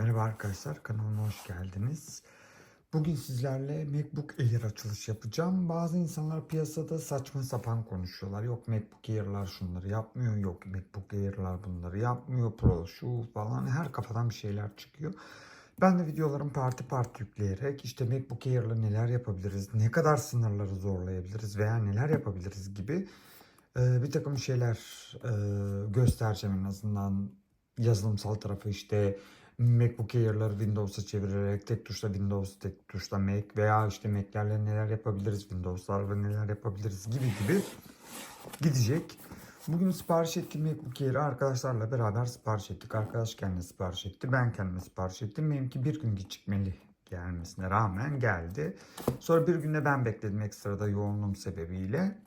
Merhaba arkadaşlar kanalıma hoş geldiniz. Bugün sizlerle MacBook Air açılış yapacağım. Bazı insanlar piyasada saçma sapan konuşuyorlar. Yok MacBook Air'lar şunları yapmıyor. Yok MacBook Air'lar bunları yapmıyor. Pro şu falan her kafadan bir şeyler çıkıyor. Ben de videolarımı parti parti yükleyerek işte MacBook Air'la neler yapabiliriz, ne kadar sınırları zorlayabiliriz veya neler yapabiliriz gibi e, bir takım şeyler e, göstereceğim en azından yazılımsal tarafı işte MacBook Air'ları Windows'a çevirerek tek tuşla Windows, tek tuşla Mac veya işte Mac'lerle neler yapabiliriz, Windows'larla neler yapabiliriz gibi gibi gidecek. Bugün sipariş ettiğim MacBook Air'i arkadaşlarla beraber sipariş ettik. Arkadaş kendine sipariş etti. Ben kendime sipariş ettim. Benimki bir gün gecikmeli gelmesine rağmen geldi. Sonra bir günde ben bekledim ekstrada yoğunluğum sebebiyle.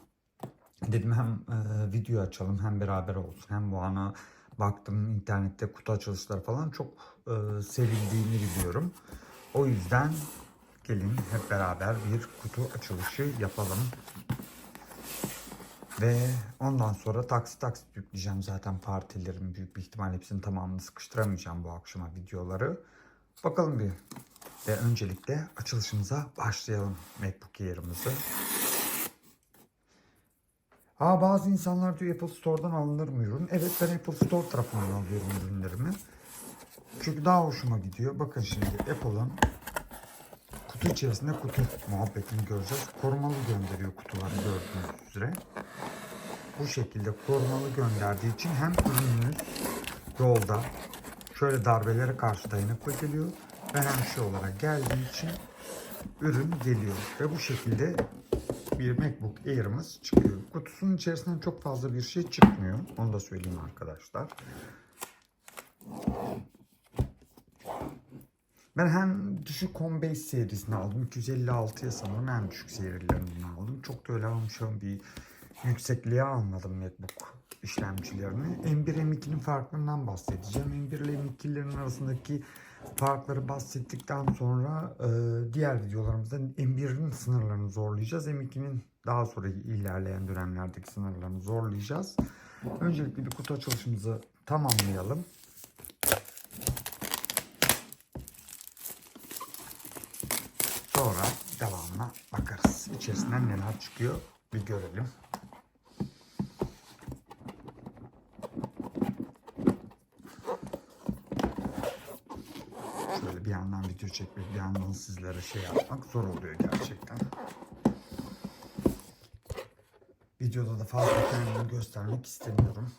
Dedim hem e, video açalım hem beraber olsun hem bu ana baktım internette kutu açılışları falan çok e, sevildiğini biliyorum. O yüzden gelin hep beraber bir kutu açılışı yapalım. Ve ondan sonra taksit taksit yükleyeceğim zaten partilerin büyük bir ihtimal hepsini tamamını sıkıştıramayacağım bu akşama videoları. Bakalım bir. Ve öncelikle açılışımıza başlayalım MacBook Air'ımızı. Aa bazı insanlar diyor Apple Store'dan alınır mı ürün? Evet ben Apple Store tarafından alıyorum ürünlerimi. Çünkü daha hoşuma gidiyor. Bakın şimdi Apple'ın kutu içerisinde kutu muhabbetini göreceğiz. Korumalı gönderiyor kutuları gördüğünüz üzere. Bu şekilde korumalı gönderdiği için hem ürününüz yolda şöyle darbelere karşı dayanıklı geliyor ve hem şey olarak geldiği için ürün geliyor. Ve bu şekilde bir MacBook Air'ımız çıkıyor. Kutusunun içerisinden çok fazla bir şey çıkmıyor. Onu da söyleyeyim arkadaşlar. Ben hem düşük Combase serisini aldım. 256'ya sanırım en düşük serilerinden aldım. Çok da öyle almışım bir yüksekliğe almadım MacBook işlemcilerini. M1 M2'nin farklarından bahsedeceğim. M1 ile M2'lerin arasındaki farkları bahsettikten sonra e, diğer videolarımızda M1'in sınırlarını zorlayacağız. M2'nin daha sonra ilerleyen dönemlerdeki sınırlarını zorlayacağız. Öncelikle bir kutu açılışımızı tamamlayalım. Sonra devamına bakarız. İçerisinden neler çıkıyor bir görelim. Şöyle bir yandan video çekmek, bir yandan sizlere şey yapmak zor oluyor gerçekten. Videoda da fazla kendimi göstermek istemiyorum.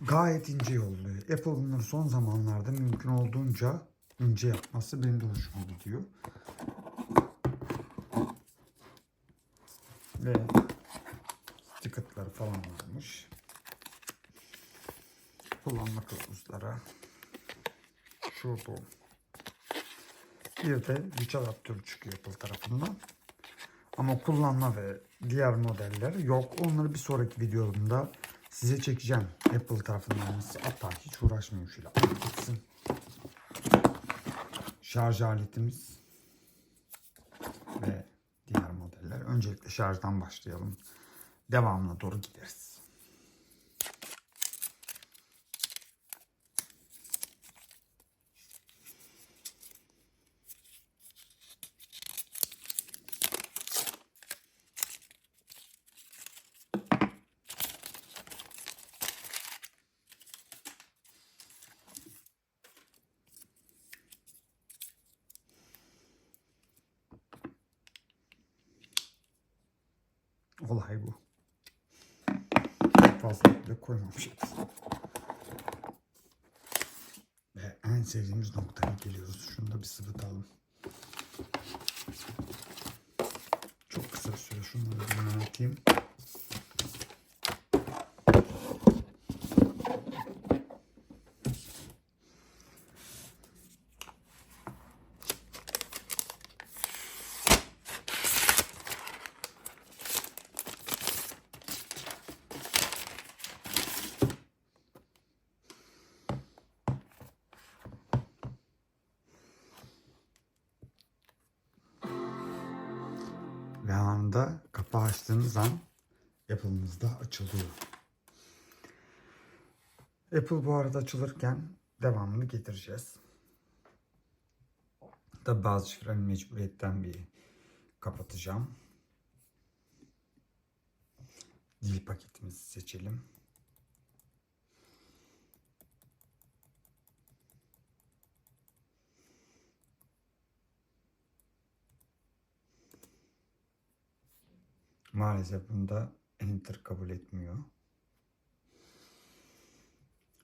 Gayet ince yolluyor. Apple bunları son zamanlarda mümkün olduğunca ince yapması benim de hoşuma gidiyor. Ve ticketları falan varmış. Kullanma kılavuzları. Şurada. Bir de güç adaptörü çıkıyor Apple tarafından. Ama kullanma ve diğer modeller yok. Onları bir sonraki videomda size çekeceğim. Apple tarafından hatta hiç uğraşmıyorum şöyle gitsin. Şarj aletimiz ve diğer modeller. Öncelikle şarjdan başlayalım. Devamına doğru gideriz. Olay bu. Fazla bile koymamışız. Ve en sevdiğimiz noktaya geliyoruz. Şunu da bir sıvıtalım. Çok kısa bir süre şunları bir anlatayım. Ve anında kapağı açtığınız an Apple'ımız da açılıyor. Apple bu arada açılırken devamını getireceğiz. Tabi bazı şifrelerini mecburiyetten bir kapatacağım. Dil paketimizi seçelim. Maalesef bunda enter kabul etmiyor.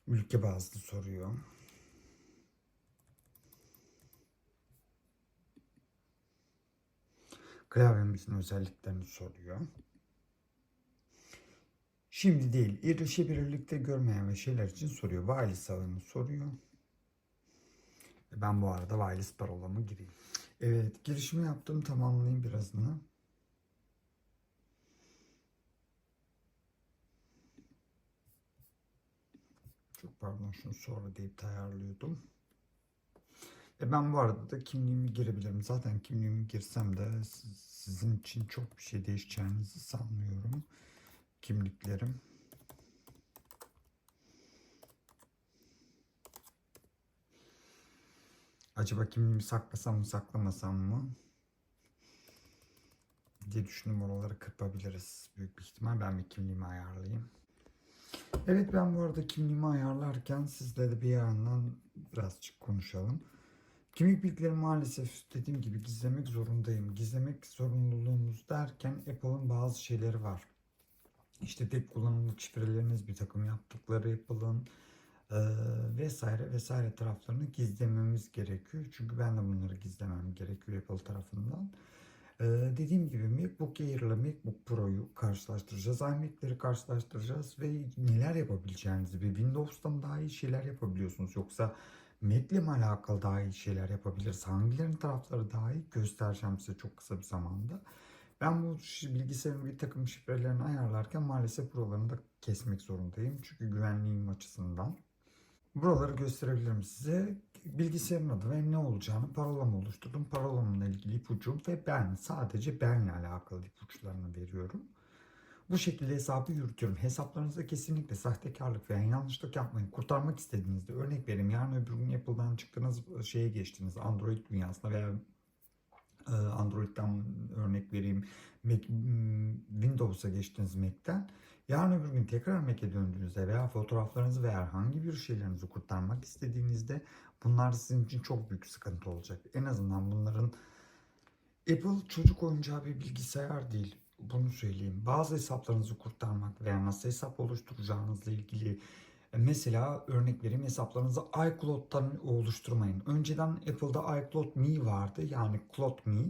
Ülke bazlı soruyor. Klavyemizin özelliklerini soruyor. Şimdi değil, erişebilirlikte görmeyen ve şeyler için soruyor. Wireless alanı soruyor. Ben bu arada wireless parolamı gireyim. Evet, girişimi yaptım. Tamamlayayım birazını. Çok pardon şunu sonra deyip ayarlıyordum. E ben bu arada da kimliğimi girebilirim. Zaten kimliğimi girsem de sizin için çok bir şey değişeceğinizi sanmıyorum. Kimliklerim. Acaba kimliğimi saklasam mı saklamasam mı? diye düşündüm oraları kırpabiliriz. Büyük bir ihtimal ben bir kimliğimi ayarlayayım. Evet ben bu arada kimliğimi ayarlarken sizle bir yandan birazcık konuşalım. Kimlik bilgilerimi maalesef dediğim gibi gizlemek zorundayım. Gizlemek zorunluluğumuz derken Apple'ın bazı şeyleri var. İşte tek kullanımlık şifreleriniz bir takım yaptıkları Apple'ın e, vesaire vesaire taraflarını gizlememiz gerekiyor. Çünkü ben de bunları gizlemem gerekiyor Apple tarafından. Ee, dediğim gibi MacBook Air ile MacBook Pro'yu karşılaştıracağız. iMac'leri karşılaştıracağız ve neler yapabileceğinizi ve Windows'tan daha iyi şeyler yapabiliyorsunuz. Yoksa Mac'le mi alakalı daha iyi şeyler yapabiliriz? Hangilerinin tarafları daha iyi göstereceğim size çok kısa bir zamanda. Ben bu bilgisayarın bir takım şifrelerini ayarlarken maalesef buralarını da kesmek zorundayım. Çünkü güvenliğim açısından. Buraları gösterebilirim size. Bilgisayarın adı ve ne olacağını parolamı oluşturdum. Parolamla ilgili ipucu ve ben sadece benle alakalı ipuçlarını veriyorum. Bu şekilde hesabı yürütüyorum. Hesaplarınızda kesinlikle sahtekarlık veya yanlışlık yapmayın. Kurtarmak istediğinizde örnek vereyim. Yarın öbür gün Apple'dan çıktığınız şeye geçtiniz. Android dünyasına veya Android'den örnek vereyim. Mac, Windows'a geçtiniz Mac'ten. Yarın öbür gün tekrar Mac'e döndüğünüzde veya fotoğraflarınızı veya herhangi bir şeylerinizi kurtarmak istediğinizde bunlar sizin için çok büyük sıkıntı olacak. En azından bunların Apple çocuk oyuncağı bir bilgisayar değil. Bunu söyleyeyim. Bazı hesaplarınızı kurtarmak veya nasıl hesap oluşturacağınızla ilgili Mesela örnek vereyim hesaplarınızı iCloud'dan oluşturmayın. Önceden Apple'da iCloud Me vardı yani Cloud Me.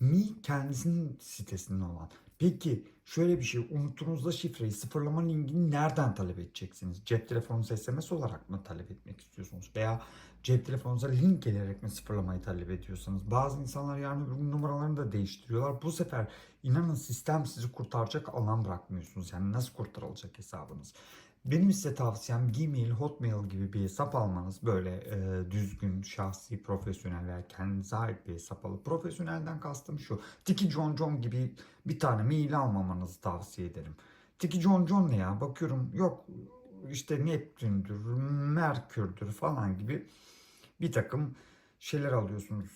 Me kendisinin sitesinde olan. Peki şöyle bir şey unuttuğunuzda şifreyi sıfırlama linkini nereden talep edeceksiniz? Cep telefonunuza SMS olarak mı talep etmek istiyorsunuz? Veya cep telefonunuza link gelerek mi sıfırlamayı talep ediyorsanız? Bazı insanlar yani numaralarını da değiştiriyorlar. Bu sefer inanın sistem sizi kurtaracak alan bırakmıyorsunuz. Yani nasıl kurtarılacak hesabınız? Benim size tavsiyem Gmail, Hotmail gibi bir hesap almanız. Böyle e, düzgün, şahsi, profesyonel veya kendinize ait bir hesap alıp profesyonelden kastım şu. Tiki John John gibi bir tane mail almamanızı tavsiye ederim. Tiki John John ne ya? Bakıyorum yok işte Neptün'dür, Merkür'dür falan gibi bir takım şeyler alıyorsunuz.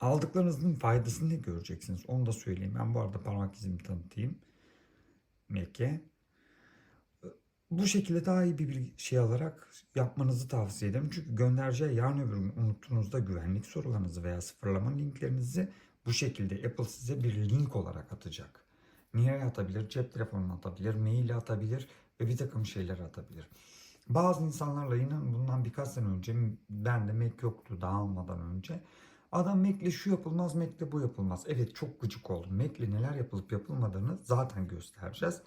Aldıklarınızın faydasını göreceksiniz. Onu da söyleyeyim. Ben bu arada parmak izimi tanıtayım. Mac'e bu şekilde daha iyi bir şey alarak yapmanızı tavsiye ederim. Çünkü göndereceği yarın öbür gün unuttuğunuzda güvenlik sorularınızı veya sıfırlama linklerinizi bu şekilde Apple size bir link olarak atacak. Niye atabilir? Cep telefonuna atabilir, mail atabilir ve bir takım şeyler atabilir. Bazı insanlarla inanın bundan birkaç sene önce ben de Mac yoktu daha almadan önce. Adam Mac'le şu yapılmaz, Mac'le bu yapılmaz. Evet çok gıcık oldum. Mac'le neler yapılıp yapılmadığını zaten göstereceğiz.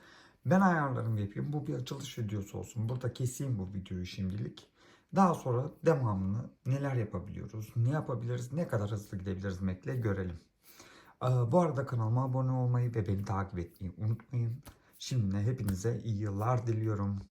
Ben ayarlarımı yapayım. Bu bir açılış videosu olsun. Burada keseyim bu videoyu şimdilik. Daha sonra devamını neler yapabiliyoruz, ne yapabiliriz, ne kadar hızlı gidebiliriz Mac'le görelim. Bu arada kanalıma abone olmayı ve beni takip etmeyi unutmayın. Şimdi hepinize iyi yıllar diliyorum.